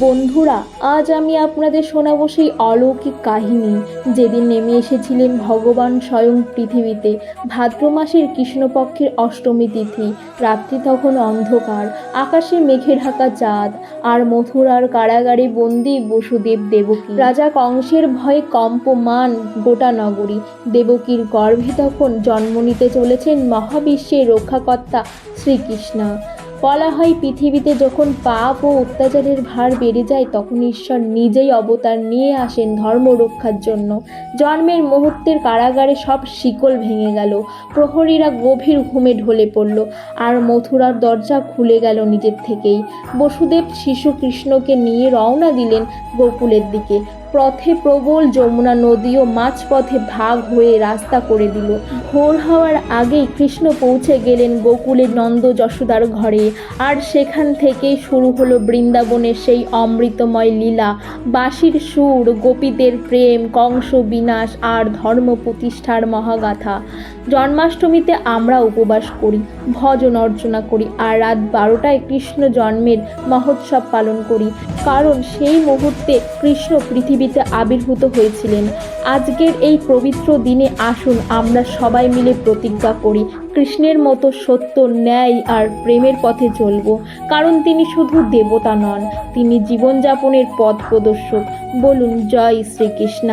বন্ধুরা, আজ আমি আপনাদের শোনাবো সেই অলৌকিক কাহিনী। যেদিন নেমে এসেছিলেন ভগবান স্বয়ং পৃথিবীতে, ভাদ্র মাসের কৃষ্ণপক্ষের অষ্টমী তিথি। রাত্রি তখন অন্ধকার, আকাশে মেঘে ঢাকা চাঁদ, আর মথুরার কারাগারে বন্দি বসুদেব দেবকী। রাজা কংসের ভয়ে কম্পমান গোটা নগরী। দেবকীর গর্ভে তখন জন্ম নিতে চলেছেন মহাবিশ্বের রক্ষাকর্তা শ্রীকৃষ্ণ। বলা হয়, পৃথিবীতে যখন পাপ ও অত্যাচারের ভার বেড়ে যায়, তখন ঈশ্বর নিজেই অবতার নিয়ে আসেন ধর্ম রক্ষার জন্য। জন্মের মুহূর্তের কারাগারে সব শিকল ভেঙে গেল। প্রহরীরা গভীর ঘুমে ঢলে পড়ল। আর মথুরার দরজা খুলে গেল নিজের থেকেই। বসুদেব শিশু কৃষ্ণকে নিয়ে রওনা দিলেন গোকুলের দিকে। পথে প্রবল যমুনা নদী ও মাঝপথে ভাগ হয়ে রাস্তা করে দিল। ভোর হওয়ার আগেই কৃষ্ণ পৌঁছে গেলেন গোকুলের নন্দ যশোদার ঘরে। আর সেখান থেকেই শুরু হলো বৃন্দাবনের সেই অমৃতময় লীলা। বাঁশির সুর, গোপীদের প্রেম, কংস বিনাশ আর ধর্ম প্রতিষ্ঠার মহাগাথা। জন্মাষ্টমীতে আমরা উপবাস করি, ভজন অর্চনা করি আর রাত বারোটায় কৃষ্ণ জন্মের মহোৎসব পালন করি। কারণ সেই মুহূর্তে কৃষ্ণ পৃথিবীতে আবির্ভূত হয়েছিলেন। আজকের এই পবিত্র দিনে আসুন আমরা সবাই মিলে প্রতিজ্ঞা করি, কৃষ্ণের মতো সত্য, ন্যায় আর প্রেমের পথে চলব। কারণ তিনি শুধু দেবতা নন, তিনি জীবনযাপনের পথ প্রদর্শক। বলুন, জয় শ্রীকৃষ্ণ।